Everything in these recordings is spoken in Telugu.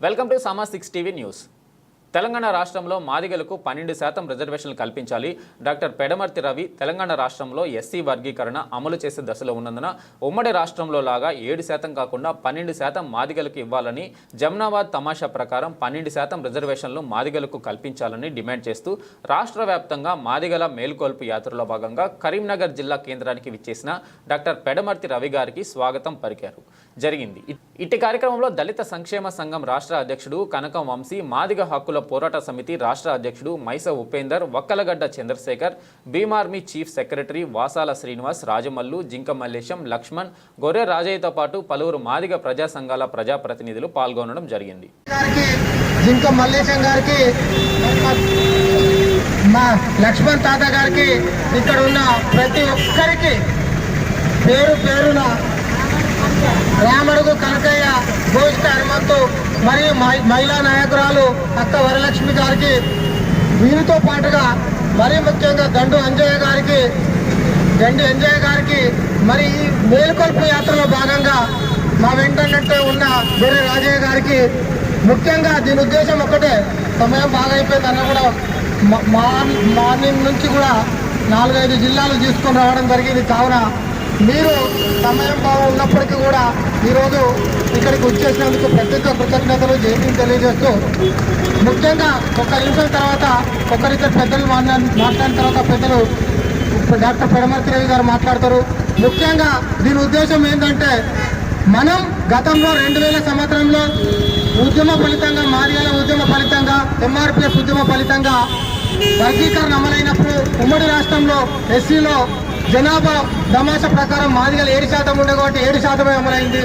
Welcome to Sama six TV news Telangana రాష్ట్రంలో మాదిగలకు పన్నెండు శాతం రిజర్వేషన్లు కల్పించాలి. డాక్టర్ పెడమర్తి రవి తెలంగాణ రాష్ట్రంలో ఎస్సీ వర్గీకరణ అమలు చేసే దశలో ఉన్నందున ఉమ్మడి రాష్ట్రంలో లాగా ఏడు శాతం కాకుండా పన్నెండు శాతం మాదిగలకు ఇవ్వాలని జమ్నాబాద్ తమాషా ప్రకారం పన్నెండు శాతం రిజర్వేషన్లు మాదిగలకు కల్పించాలని డిమాండ్ చేస్తూ రాష్ట్ర వ్యాప్తంగా మాదిగల మేల్కొల్పు యాత్రలో భాగంగా కరీంనగర్ జిల్లా కేంద్రానికి విచ్చేసిన డాక్టర్ పెడమర్తి రవి గారికి స్వాగతం పలికారు. జరిగింది. ఇట్టి కార్యక్రమంలో దళిత సంక్షేమ సంఘం రాష్ట్ర అధ్యక్షుడు కనకం వంశీ మాదిగ హక్కుల పోరాట సమితి రాష్ట్ర అధ్యక్షుడు మైస ఉపేందర్ వక్కలగడ్డ చంద్రశేఖర్ భీమార్మీ చీఫ్ సెక్రటరీ వాసాల శ్రీనివాస్ రాజమల్లు జింక మల్లేశం లక్ష్మణ్ గొర్రె రాజయ్యతో పాటు పలువురు మాదిగ ప్రజా సంఘాల ప్రజాప్రతినిధులు పాల్గొనడం జరిగింది. జింక మల్లేశం గారికి మా లక్ష్మణ్ తాత గారికి ఇక్కడ ఉన్న ప్రతి ఒక్కరికి పేరు పేరున రామడుగు కనకయ్య గోష్ఠ హనుమంతు మరియు మహిళా నాయకురాలు అక్క వరలక్ష్మి గారికి వీరితో పాటుగా మరీ ముఖ్యంగా దండు అంజయ్య గారికి గండి అంజయ్య గారికి మరి ఈ మేలుకొల్పు యాత్రలో భాగంగా మా వెంటనే ఉన్న గొర్రె రాజయ్య గారికి ముఖ్యంగా దీని ఉద్దేశం ఒక్కటే. సమయం బాగా అయిపోయింది అన్న కూడా మా- మార్నింగ్ నుంచి కూడా నాలుగైదు జిల్లాలు తీసుకొని రావడం జరిగింది. కావున మీరు సమయం బాగా ఉన్నప్పటికీ కూడా ఈరోజు ఇక్కడికి వచ్చేసినందుకు ప్రత్యేక కృతజ్ఞతలు జయంతి తెలియజేస్తూ ముఖ్యంగా ఒక నిమిషం తర్వాత ఒకరిద్దరు పెద్దలు మాట్లా మాట్లాడిన తర్వాత పెద్దలు డాక్టర్ పెడమర్తి రవి గారు మాట్లాడతారు. ముఖ్యంగా దీని ఉద్దేశం ఏంటంటే మనం గతంలో రెండు వేల సంవత్సరంలో ఉద్యమ ఫలితంగా మాదిగల ఉద్యమ ఫలితంగా ఎంఆర్పిఎఫ్ ఉద్యమ ఫలితంగా వర్గీకరణ అమలైనప్పుడు ఉమ్మడి రాష్ట్రంలో ఎస్సీలో జనాభా దమాస ప్రకారం మాదిగలు ఏడు శాతం ఉండే కాబట్టి ఏడు శాతమే అమలైంది.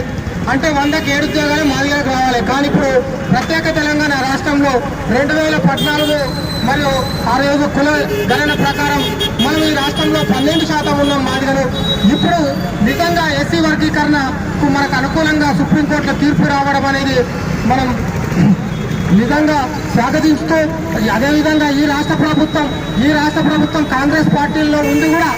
అంటే వందకి ఏడు ఉద్యోగాలు మాదిగలకు రావాలి. కానీ ఇప్పుడు ప్రత్యేక తెలంగాణ రాష్ట్రంలో రెండు వేల పద్నాలుగు మరియు ఆ రోజు కుల గణన ప్రకారం మనం ఈ రాష్ట్రంలో పన్నెండు శాతం ఉన్నాం మాదిగలు. ఇప్పుడు నిజంగా ఎస్సీ వర్గీకరణకు మనకు అనుకూలంగా సుప్రీంకోర్టులో తీర్పు రావడం అనేది మనం నిజంగా స్వాగతిస్తూ అదేవిధంగా ఈ రాష్ట్ర ప్రభుత్వం ఈ రాష్ట్ర ప్రభుత్వం కాంగ్రెస్ పార్టీలో ఉండి కూడా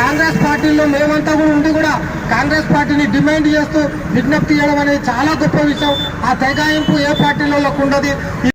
కాంగ్రెస్ పార్టీలో మేమంతా కూడా ఉండి కూడా కాంగ్రెస్ పార్టీని డిమాండ్ చేస్తూ విజ్ఞప్తి చేయడం అనేది చాలా గొప్ప విషయం. ఆ తెగాయింపు ఏ పార్టీలో ఉండదు.